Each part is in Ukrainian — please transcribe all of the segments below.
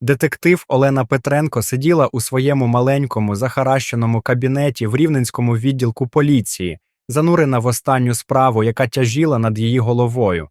Детектив Олена Петренко сиділа у своєму маленькому захаращеному кабінеті в рівненському відділку поліції, занурена в останню справу, яка тяжіла над її головою.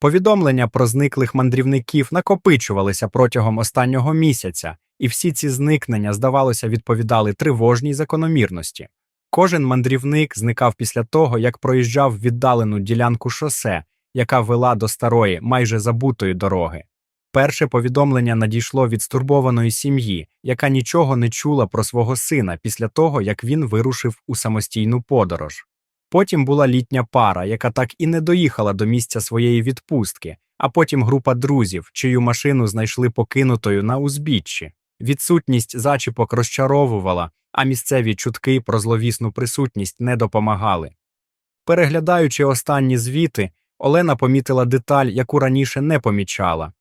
Повідомлення про зниклих мандрівників накопичувалися протягом останнього місяця, і всі ці зникнення, здавалося, відповідали тривожній закономірності. Кожен мандрівник зникав після того, як проїжджав віддалену ділянку шосе, яка вела до старої, майже забутої дороги. Перше повідомлення надійшло від стурбованої сім'ї, яка нічого не чула про свого сина після того, як він вирушив у самостійну подорож. Потім була літня пара, яка так і не доїхала до місця своєї відпустки, а потім група друзів, чию машину знайшли покинутою на узбіччі. Відсутність зачіпок розчаровувала, а місцеві чутки про зловісну присутність не допомагали. Переглядаючи останні звіти, Олена помітила деталь, яку раніше не помічала.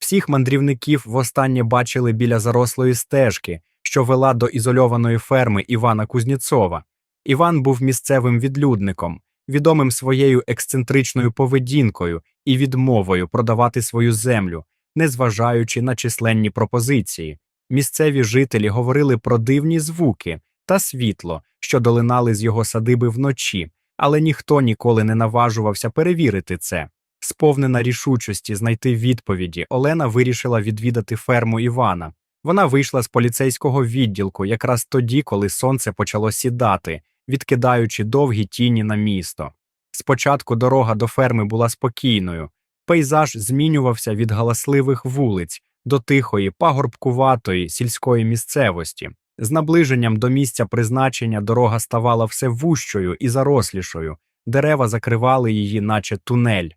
Всіх мандрівників востаннє бачили біля зарослої стежки, що вела до ізольованої ферми Івана Кузнєцова. Іван був місцевим відлюдником, відомим своєю ексцентричною поведінкою і відмовою продавати свою землю, незважаючи на численні пропозиції. Місцеві жителі говорили про дивні звуки та світло, що долинали з його садиби вночі, але ніхто ніколи не наважувався перевірити це. Сповнена рішучості знайти відповіді, Олена вирішила відвідати ферму Івана. Вона вийшла з поліцейського відділку якраз тоді, коли сонце почало сідати, відкидаючи довгі тіні на місто. Спочатку дорога до ферми була спокійною, пейзаж змінювався від галасливих вулиць до тихої, пагорбкуватої сільської місцевості. З наближенням до місця призначення дорога ставала все вущою і зарослішою, дерева закривали її, наче тунель.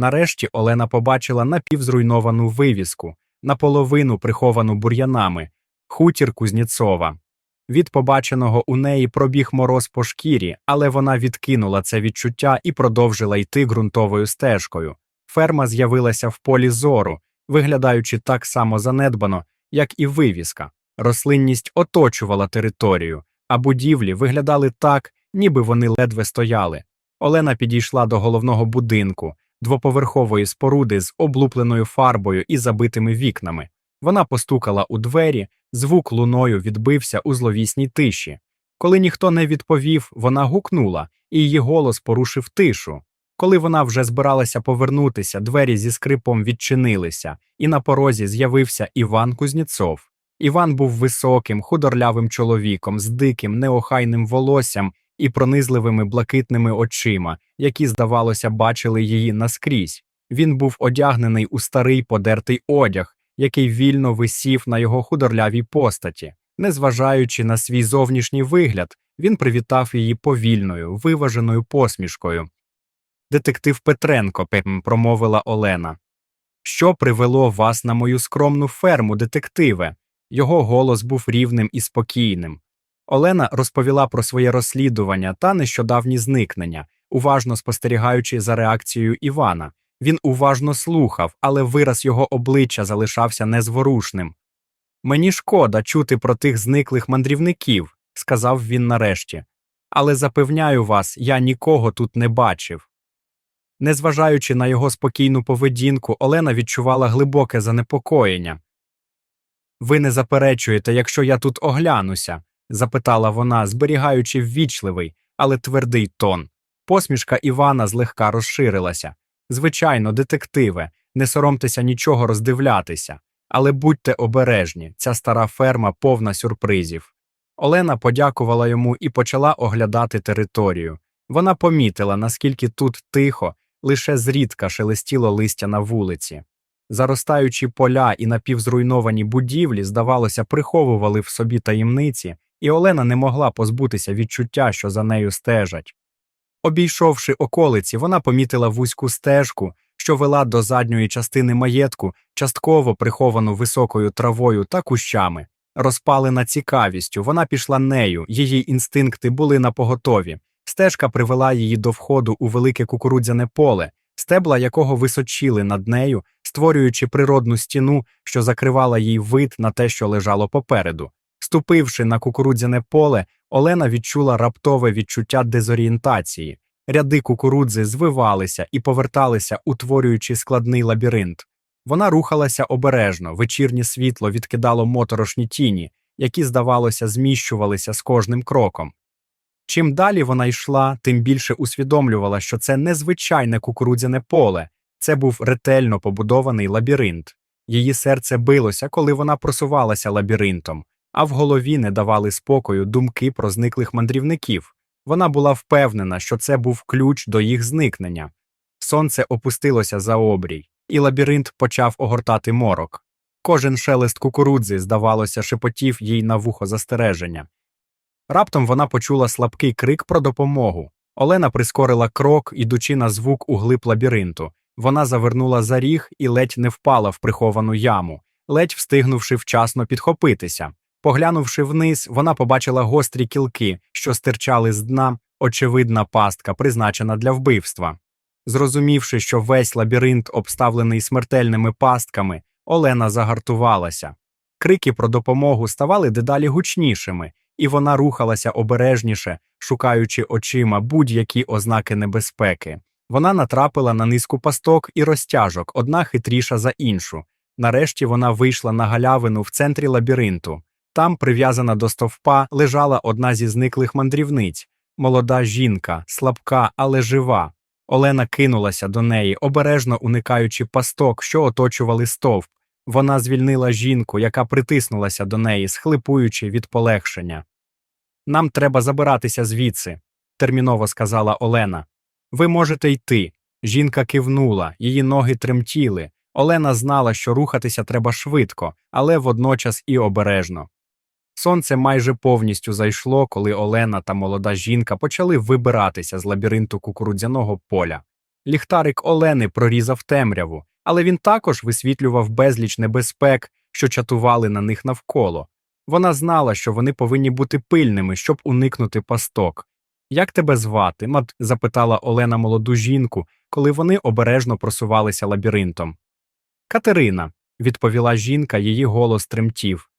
Нарешті Олена побачила напівзруйновану вивіску, наполовину приховану бур'янами, хутір Кузнєцова. Від побаченого у неї пробіг мороз по шкірі, але вона відкинула це відчуття і продовжила йти ґрунтовою стежкою. Ферма з'явилася в полі зору, виглядаючи так само занедбано, як і вивіска. Рослинність оточувала територію, а будівлі виглядали так, ніби вони ледве стояли. Олена підійшла до головного будинку, двоповерхової споруди з облупленою фарбою і забитими вікнами. Вона постукала у двері, звук луною відбився у зловісній тиші. Коли ніхто не відповів, вона гукнула, і її голос порушив тишу. Коли вона вже збиралася повернутися, двері зі скрипом відчинилися, і на порозі з'явився Іван Кузнєцов. Іван був високим, худорлявим чоловіком з диким, неохайним волоссям і пронизливими блакитними очима, які, здавалося, бачили її наскрізь. Він був одягнений у старий подертий одяг, який вільно висів на його худорлявій постаті. Незважаючи на свій зовнішній вигляд, він привітав її повільною, виваженою посмішкою. Детектив Петренко, промовила Олена. Що привело вас на мою скромну ферму, детективе? Його голос був рівним і спокійним. Олена розповіла про своє розслідування та нещодавні зникнення, уважно спостерігаючи за реакцією Івана. Він уважно слухав, але вираз його обличчя залишався незворушним. Мені шкода чути про тих зниклих мандрівників, сказав він нарешті. Але запевняю вас, я нікого тут не бачив. Незважаючи на його спокійну поведінку, Олена відчувала глибоке занепокоєння. Ви не заперечуєте, якщо я тут оглянуся? Запитала вона, зберігаючи ввічливий, але твердий тон. Посмішка Івана злегка розширилася. Звичайно, детективе, не соромтеся нічого роздивлятися, але будьте обережні, ця стара ферма повна сюрпризів. Олена подякувала йому і почала оглядати територію. Вона помітила, наскільки тут тихо, лише зрідка шелестіло листя на вулиці. Заростаючі поля і напівзруйновані будівлі, здавалося, приховували в собі таємниці, і Олена не могла позбутися відчуття, що за нею стежать. Обійшовши околиці, вона помітила вузьку стежку, що вела до задньої частини маєтку, частково приховану високою травою та кущами. Розпалена цікавістю, вона пішла нею, її інстинкти були напоготові. Стежка привела її до входу у велике кукурудзяне поле, стебла якого височили над нею, створюючи природну стіну, що закривала їй вид на те, що лежало попереду. Ступивши на кукурудзяне поле, Олена відчула раптове відчуття дезорієнтації. Ряди кукурудзи звивалися і поверталися, утворюючи складний лабіринт. Вона рухалася обережно, вечірнє світло відкидало моторошні тіні, які, здавалося, зміщувалися з кожним кроком. Чим далі вона йшла, тим більше усвідомлювала, що це не звичайне кукурудзяне поле, це був ретельно побудований лабіринт. Її серце билося, коли вона просувалася лабіринтом, а в голові не давали спокою думки про зниклих мандрівників. Вона була впевнена, що це був ключ до їх зникнення. Сонце опустилося за обрій, і лабіринт почав огортати морок. Кожен шелест кукурудзи, здавалося, шепотів їй на вухо застереження. Раптом вона почула слабкий крик про допомогу. Олена прискорила крок, ідучи на звук у глиб лабіринту. Вона завернула за ріг і ледь не впала в приховану яму, ледь встигнувши вчасно підхопитися. Поглянувши вниз, вона побачила гострі кілки, що стирчали з дна, очевидна пастка, призначена для вбивства. Зрозумівши, що весь лабіринт обставлений смертельними пастками, Олена загартувалася. Крики про допомогу ставали дедалі гучнішими, і вона рухалася обережніше, шукаючи очима будь-які ознаки небезпеки. Вона натрапила на низку пасток і розтяжок, одна хитріша за іншу. Нарешті вона вийшла на галявину в центрі лабіринту. Там, прив'язана до стовпа, лежала одна зі зниклих мандрівниць молода жінка, слабка, але жива. Олена кинулася до неї, обережно уникаючи пасток, що оточували стовп. Вона звільнила жінку, яка притиснулася до неї, схлипуючи від полегшення. Нам треба забиратися звідси, терміново сказала Олена. Ви можете йти. Жінка кивнула, її ноги тремтіли. Олена знала, що рухатися треба швидко, але водночас і обережно. Сонце майже повністю зайшло, коли Олена та молода жінка почали вибиратися з лабіринту кукурудзяного поля. Ліхтарик Олени прорізав темряву, але він також висвітлював безліч небезпек, що чатували на них навколо. Вона знала, що вони повинні бути пильними, щоб уникнути пасток. Як тебе звати? мат запитала Олена молоду жінку, коли вони обережно просувалися лабіринтом. Катерина, відповіла жінка, її голос тремтів.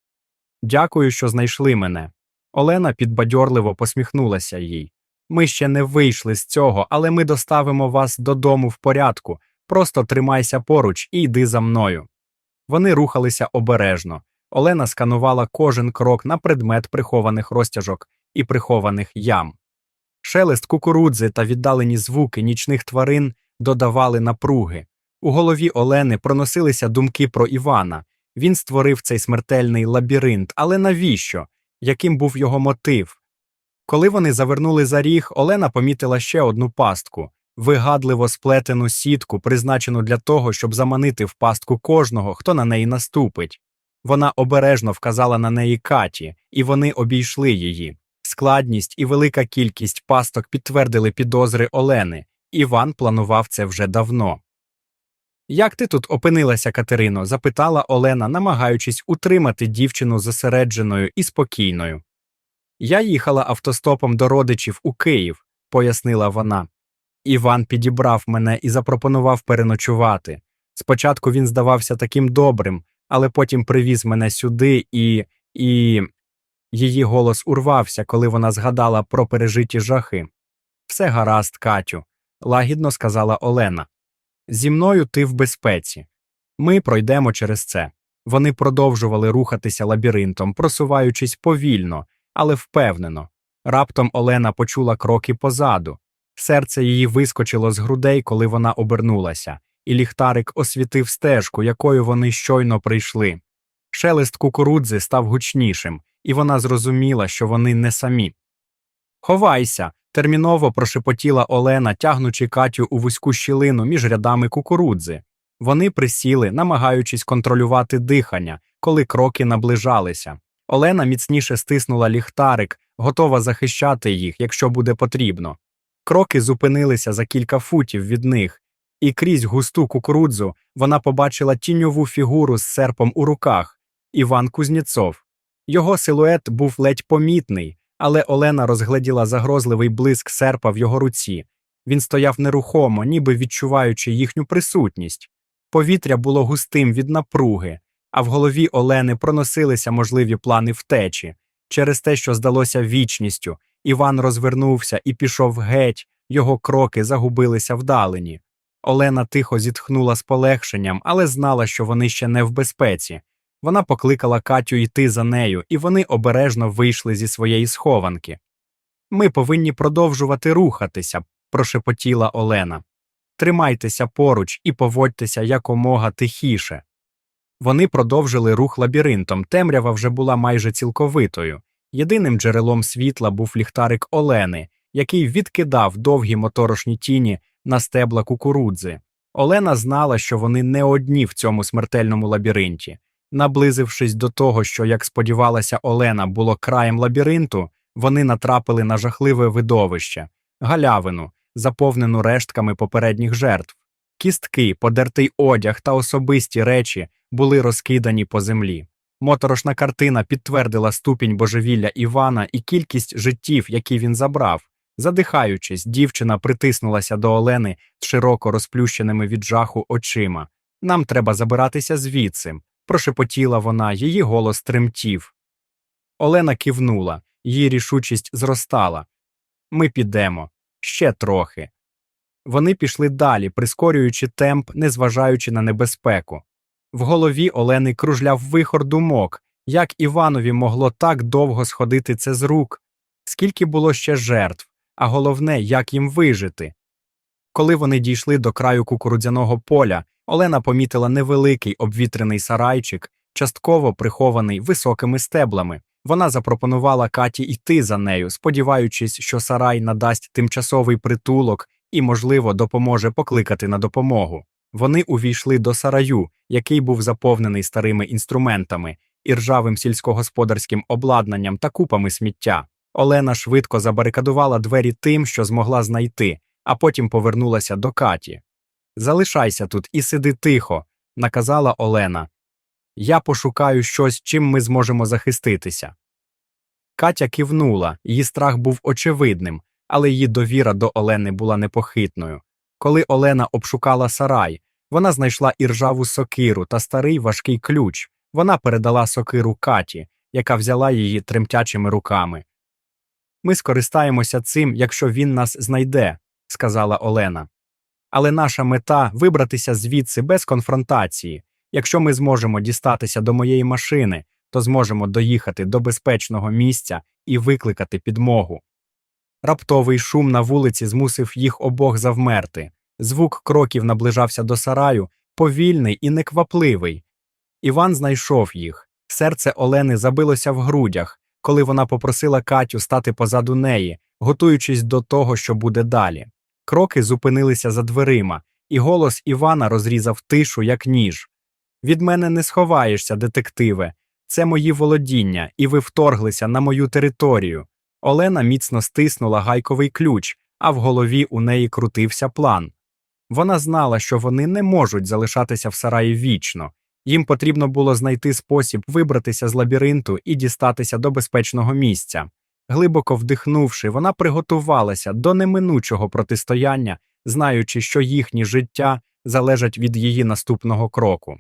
Дякую, що знайшли мене. Олена підбадьорливо посміхнулася їй. Ми ще не вийшли з цього, але ми доставимо вас додому в порядку. Просто тримайся поруч і йди за мною. Вони рухалися обережно. Олена сканувала кожен крок на предмет прихованих розтяжок і прихованих ям. Шелест кукурудзи та віддалені звуки нічних тварин додавали напруги. У голові Олени проносилися думки про Івана. Він створив цей смертельний лабіринт, але навіщо? Яким був його мотив? Коли вони завернули за ріг, Олена помітила ще одну пастку вигадливо сплетену сітку, призначену для того, щоб заманити в пастку кожного, хто на неї наступить. Вона обережно вказала на неї Каті, і вони обійшли її. Складність і велика кількість пасток підтвердили підозри Олени. Іван планував це вже давно. Як ти тут опинилася, Катерино? запитала Олена, намагаючись утримати дівчину зосередженою і спокійною. Я їхала автостопом до родичів у Київ, пояснила вона. Іван підібрав мене і запропонував переночувати. Спочатку він здавався таким добрим, але потім привіз мене сюди і. і. Її голос урвався, коли вона згадала про пережиті жахи. Все гаразд, Катю, лагідно сказала Олена. Зі мною ти в безпеці. Ми пройдемо через це. Вони продовжували рухатися лабіринтом, просуваючись повільно, але впевнено. Раптом Олена почула кроки позаду. Серце її вискочило з грудей, коли вона обернулася, і ліхтарик освітив стежку, якою вони щойно прийшли. Шелест кукурудзи став гучнішим, і вона зрозуміла, що вони не самі. Ховайся. Терміново прошепотіла Олена, тягнучи Катю у вузьку щілину між рядами кукурудзи. Вони присіли, намагаючись контролювати дихання, коли кроки наближалися. Олена міцніше стиснула ліхтарик, готова захищати їх, якщо буде потрібно. Кроки зупинилися за кілька футів від них, і крізь густу кукурудзу вона побачила тіньову фігуру з серпом у руках Іван Кузнєцов. Його силует був ледь помітний, але Олена розгледіла загрозливий блиск серпа в його руці. Він стояв нерухомо, ніби відчуваючи їхню присутність. Повітря було густим від напруги, а в голові Олени проносилися можливі плани втечі. Через те, що здалося вічністю, Іван розвернувся і пішов геть, його кроки загубилися вдалині. Олена тихо зітхнула з полегшенням, але знала, що вони ще не в безпеці. Вона покликала Катю йти за нею, і вони обережно вийшли зі своєї схованки. Ми повинні продовжувати рухатися, прошепотіла Олена. Тримайтеся поруч і поводьтеся якомога тихіше. Вони продовжили рух лабіринтом, темрява вже була майже цілковитою. Єдиним джерелом світла був ліхтарик Олени, який відкидав довгі моторошні тіні на стебла кукурудзи. Олена знала, що вони не одні в цьому смертельному лабіринті. Наблизившись до того, що, як сподівалася Олена, було краєм лабіринту, вони натрапили на жахливе видовище галявину, заповнену рештками попередніх жертв. Кістки, подертий одяг та особисті речі були розкидані по землі. Моторошна картина підтвердила ступінь божевілля Івана і кількість життів, які він забрав. Задихаючись, дівчина притиснулася до Олени широко розплющеними від жаху очима. Нам треба забиратися звідси, прошепотіла вона, її голос тремтів. Олена кивнула, її рішучість зростала. Ми підемо ще трохи. Вони пішли далі, прискорюючи темп, незважаючи на небезпеку. В голові Олени кружляв вихор думок, як Іванові могло так довго сходити це з рук, скільки було ще жертв, а головне, як їм вижити. Коли вони дійшли до краю кукурудзяного поля, Олена помітила невеликий обвітрений сарайчик, частково прихований високими стеблами. Вона запропонувала Каті йти за нею, сподіваючись, що сарай надасть тимчасовий притулок і, можливо, допоможе покликати на допомогу. Вони увійшли до сараю, який був заповнений старими інструментами, і ржавим сільськогосподарським обладнанням та купами сміття. Олена швидко забарикадувала двері тим, що змогла знайти, а потім повернулася до Каті. Залишайся тут і сиди тихо, наказала Олена. Я пошукаю щось, чим ми зможемо захиститися. Катя кивнула, її страх був очевидним, але її довіра до Олени була непохитною. Коли Олена обшукала сарай, вона знайшла іржаву сокиру та старий важкий ключ. Вона передала сокиру Каті, яка взяла її тремтячими руками. Ми скористаємося цим, якщо він нас знайде, сказала Олена. Але наша мета вибратися звідси без конфронтації. Якщо ми зможемо дістатися до моєї машини, то зможемо доїхати до безпечного місця і викликати підмогу. Раптовий шум на вулиці змусив їх обох завмерти. Звук кроків наближався до сараю, повільний і неквапливий. Іван знайшов їх. Серце Олени забилося в грудях, коли вона попросила Катю стати позаду неї, готуючись до того, що буде далі. Кроки зупинилися за дверима, і голос Івана розрізав тишу, як ніж. Від мене не сховаєшся, детективе. Це мої володіння, і ви вторглися на мою територію. Олена міцно стиснула гайковий ключ, а в голові у неї крутився план. Вона знала, що вони не можуть залишатися в сараї вічно. Їм потрібно було знайти спосіб вибратися з лабіринту і дістатися до безпечного місця. Глибоко вдихнувши, вона приготувалася до неминучого протистояння, знаючи, що їхні життя залежать від її наступного кроку.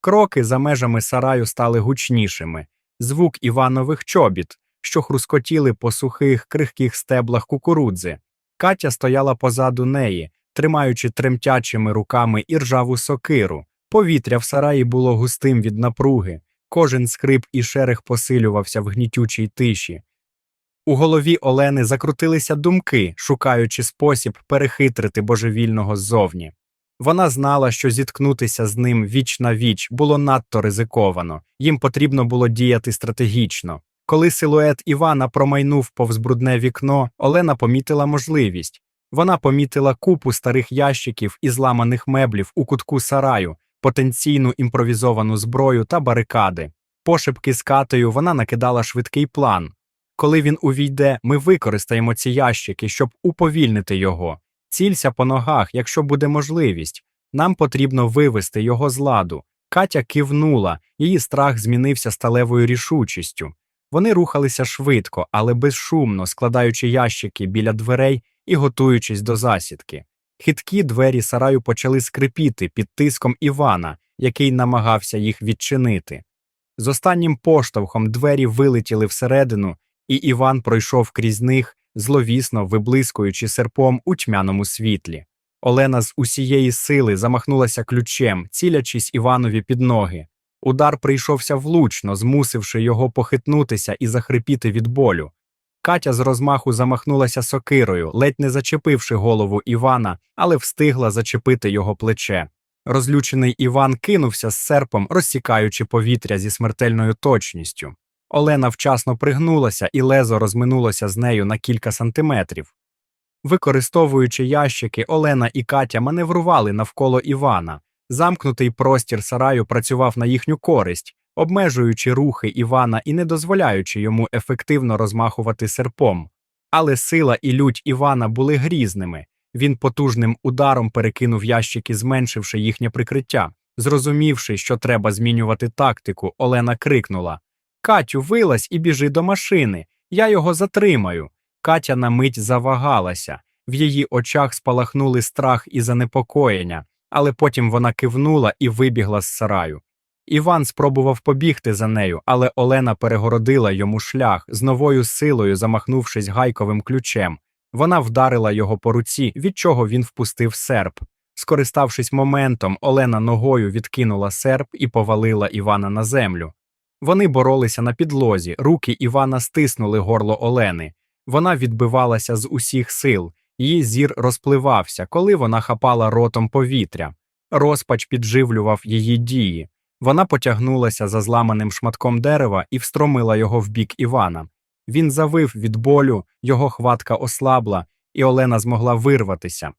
Кроки за межами сараю стали гучнішими, звук Іванових чобіт, що хрускотіли по сухих, крихких стеблах кукурудзи. Катя стояла позаду неї, тримаючи тремтячими руками іржаву сокиру. Повітря в сараї було густим від напруги, кожен скрип і шерех посилювався в гнітючій тиші. У голові Олени закрутилися думки, шукаючи спосіб перехитрити божевільного ззовні. Вона знала, що зіткнутися з ним віч на віч було надто ризиковано, їм потрібно було діяти стратегічно. Коли силует Івана промайнув повз брудне вікно, Олена помітила можливість. Вона помітила купу старих ящиків і зламаних меблів у кутку сараю, потенційну імпровізовану зброю та барикади. Пошепки з катею вона накидала швидкий план. Коли він увійде, ми використаємо ці ящики, щоб уповільнити його. Цілься по ногах, якщо буде можливість. Нам потрібно вивести його з ладу. Катя кивнула, її страх змінився сталевою рішучістю. Вони рухалися швидко, але безшумно, складаючи ящики біля дверей і готуючись до засідки. Хиткі двері сараю почали скрипіти під тиском Івана, який намагався їх відчинити. З останнім поштовхом двері вилетіли всередину, і Іван пройшов крізь них, зловісно виблискуючи серпом у тьмяному світлі. Олена з усієї сили замахнулася ключем, цілячись Іванові під ноги. Удар прийшовся влучно, змусивши його похитнутися і захрипіти від болю. Катя з розмаху замахнулася сокирою, ледь не зачепивши голову Івана, але встигла зачепити його плече. Розлючений Іван кинувся з серпом, розсікаючи повітря зі смертельною точністю. Олена вчасно пригнулася, і лезо розминулося з нею на кілька сантиметрів. Використовуючи ящики, Олена і Катя маневрували навколо Івана. Замкнутий простір сараю працював на їхню користь, обмежуючи рухи Івана і не дозволяючи йому ефективно розмахувати серпом. Але сила і лють Івана були грізними. Він потужним ударом перекинув ящики, зменшивши їхнє прикриття. Зрозумівши, що треба змінювати тактику, Олена крикнула Катю, вилазь і біжи до машини. Я його затримаю. Катя на мить завагалася. В її очах спалахнули страх і занепокоєння, але потім вона кивнула і вибігла з сараю. Іван спробував побігти за нею, але Олена перегородила йому шлях, з новою силою замахнувшись гайковим ключем. Вона вдарила його по руці, від чого він впустив серп. Скориставшись моментом, Олена ногою відкинула серп і повалила Івана на землю. Вони боролися на підлозі, руки Івана стиснули горло Олени. Вона відбивалася з усіх сил, її зір розпливався, коли вона хапала ротом повітря. Розпач підживлював її дії. Вона потягнулася за зламаним шматком дерева і встромила його в бік Івана. Він завив від болю, його хватка ослабла, і Олена змогла вирватися.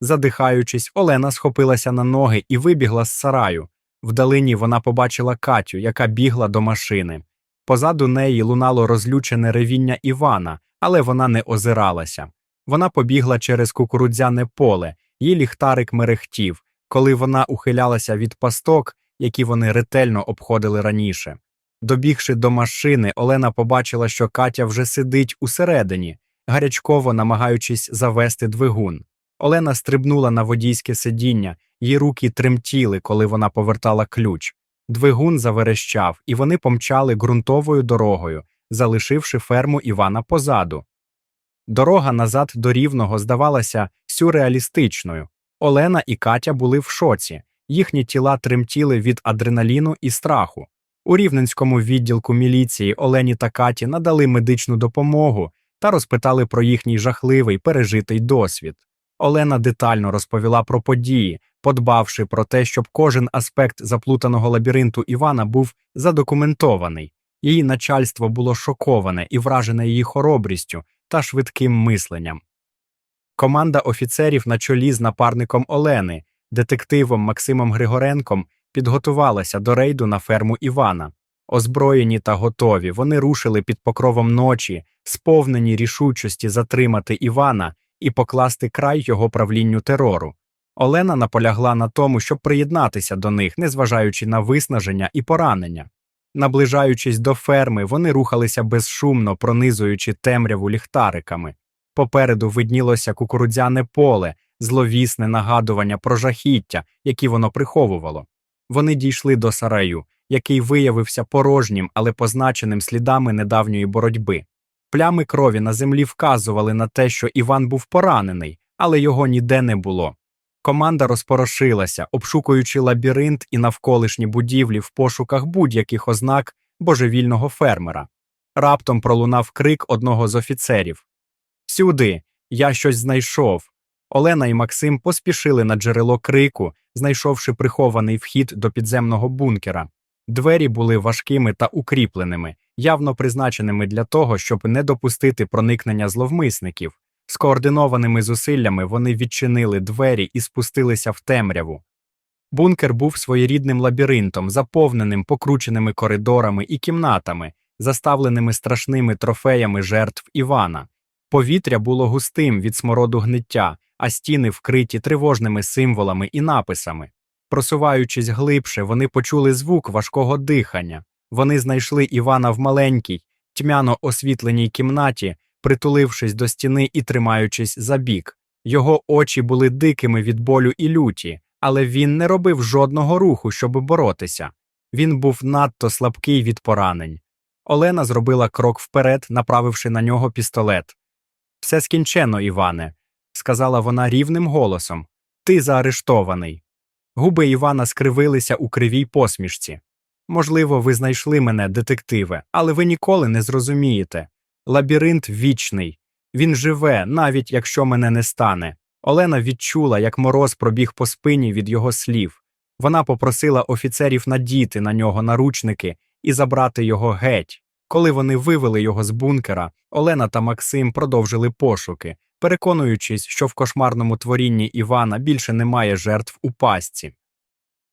Задихаючись, Олена схопилася на ноги і вибігла з сараю. Вдалині вона побачила Катю, яка бігла до машини. Позаду неї лунало розлючене ревіння Івана, але вона не озиралася. Вона побігла через кукурудзяне поле, її ліхтарик мерехтів, коли вона ухилялася від пасток, які вони ретельно обходили раніше. Добігши до машини, Олена побачила, що Катя вже сидить усередині, гарячково намагаючись завести двигун. Олена стрибнула на водійське сидіння, її руки тремтіли, коли вона повертала ключ. Двигун заверещав, і вони помчали ґрунтовою дорогою, залишивши ферму Івана позаду. Дорога назад до рівного здавалася сюрреалістичною. Олена і Катя були в шоці, їхні тіла тремтіли від адреналіну і страху. У рівненському відділку міліції Олені та Каті надали медичну допомогу та розпитали про їхній жахливий пережитий досвід. Олена детально розповіла про події, подбавши про те, щоб кожен аспект заплутаного лабіринту Івана був задокументований. Її начальство було шоковане і вражене її хоробрістю та швидким мисленням. Команда офіцерів на чолі з напарником Олени, детективом Максимом Григоренком, підготувалася до рейду на ферму Івана. Озброєні та готові, вони рушили під покровом ночі, сповнені рішучості затримати Івана і покласти край його правлінню терору. Олена наполягла на тому, щоб приєднатися до них, незважаючи на виснаження і поранення. Наближаючись до ферми, вони рухалися безшумно, пронизуючи темряву ліхтариками. Попереду виднілося кукурудзяне поле, зловісне нагадування про жахіття, які воно приховувало. Вони дійшли до сараю, який виявився порожнім, але позначеним слідами недавньої боротьби. Плями крові на землі вказували на те, що Іван був поранений, але його ніде не було. Команда розпорошилася, обшукуючи лабіринт і навколишні будівлі в пошуках будь-яких ознак божевільного фермера. Раптом пролунав крик одного з офіцерів Сюди, я щось знайшов. Олена і Максим поспішили на джерело крику, знайшовши прихований вхід до підземного бункера. Двері були важкими та укріпленими, явно призначеними для того, щоб не допустити проникнення зловмисників. Скоординованими зусиллями вони відчинили двері і спустилися в темряву. Бункер був своєрідним лабіринтом, заповненим покрученими коридорами і кімнатами, заставленими страшними трофеями жертв Івана. Повітря було густим від смороду гниття, а стіни вкриті тривожними символами і написами. Просуваючись глибше, вони почули звук важкого дихання. Вони знайшли Івана в маленькій, тьмяно освітленій кімнаті, притулившись до стіни і тримаючись за бік. Його очі були дикими від болю і люті, але він не робив жодного руху, щоб боротися. Він був надто слабкий від поранень. Олена зробила крок вперед, направивши на нього пістолет. Все скінчено, Іване. сказала вона рівним голосом. Ти заарештований. Губи Івана скривилися у кривій посмішці. Можливо, ви знайшли мене, детективе, але ви ніколи не зрозумієте. Лабіринт вічний. Він живе, навіть якщо мене не стане. Олена відчула, як мороз пробіг по спині від його слів. Вона попросила офіцерів надіти на нього наручники і забрати його геть. Коли вони вивели його з бункера, Олена та Максим продовжили пошуки, переконуючись, що в кошмарному творінні Івана більше немає жертв у пастці.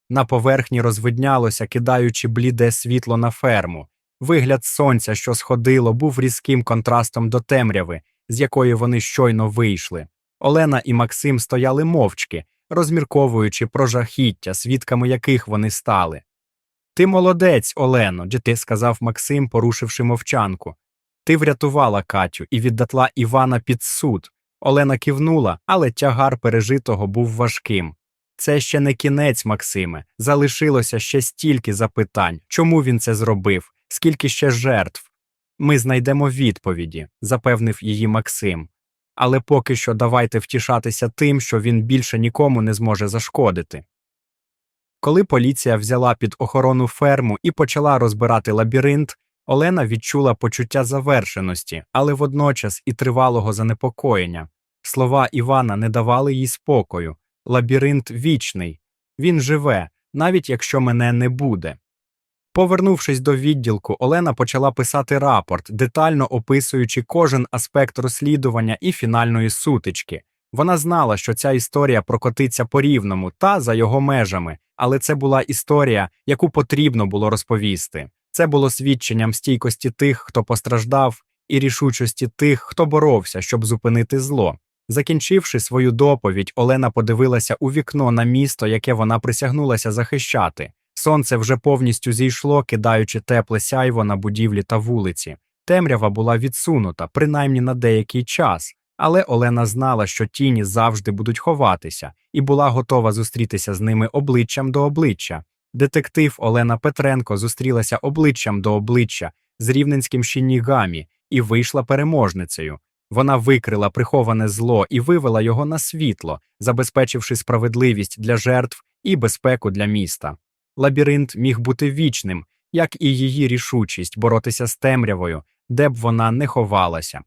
На поверхні розвиднялося, кидаючи бліде світло на ферму. Вигляд сонця, що сходило, був різким контрастом до темряви, з якої вони щойно вийшли. Олена і Максим стояли мовчки, розмірковуючи про жахіття, свідками яких вони стали. Ти молодець, Олено, діти, сказав Максим, порушивши мовчанку. Ти врятувала Катю і віддатла Івана під суд. Олена кивнула, але тягар пережитого був важким. Це ще не кінець, Максиме. Залишилося ще стільки запитань, чому він це зробив, скільки ще жертв. Ми знайдемо відповіді, запевнив її Максим. Але поки що давайте втішатися тим, що він більше нікому не зможе зашкодити. Коли поліція взяла під охорону ферму і почала розбирати лабіринт, Олена відчула почуття завершеності, але водночас і тривалого занепокоєння. Слова Івана не давали їй спокою. Лабіринт вічний, він живе, навіть якщо мене не буде. Повернувшись до відділку, Олена почала писати рапорт, детально описуючи кожен аспект розслідування і фінальної сутички. Вона знала, що ця історія прокотиться по рівному та за його межами, але це була історія, яку потрібно було розповісти. Це було свідченням стійкості тих, хто постраждав, і рішучості тих, хто боровся, щоб зупинити зло. Закінчивши свою доповідь, Олена подивилася у вікно на місто, яке вона присягнулася захищати. Сонце вже повністю зійшло, кидаючи тепле сяйво на будівлі та вулиці. Темрява була відсунута, принаймні на деякий час, але Олена знала, що тіні завжди будуть ховатися, і була готова зустрітися з ними обличчям до обличчя. Детектив Олена Петренко зустрілася обличчям до обличчя з рівненським Шінігамі і вийшла переможницею. Вона викрила приховане зло і вивела його на світло, забезпечивши справедливість для жертв і безпеку для міста. Лабіринт міг бути вічним, як і її рішучість боротися з темрявою, де б вона не ховалася.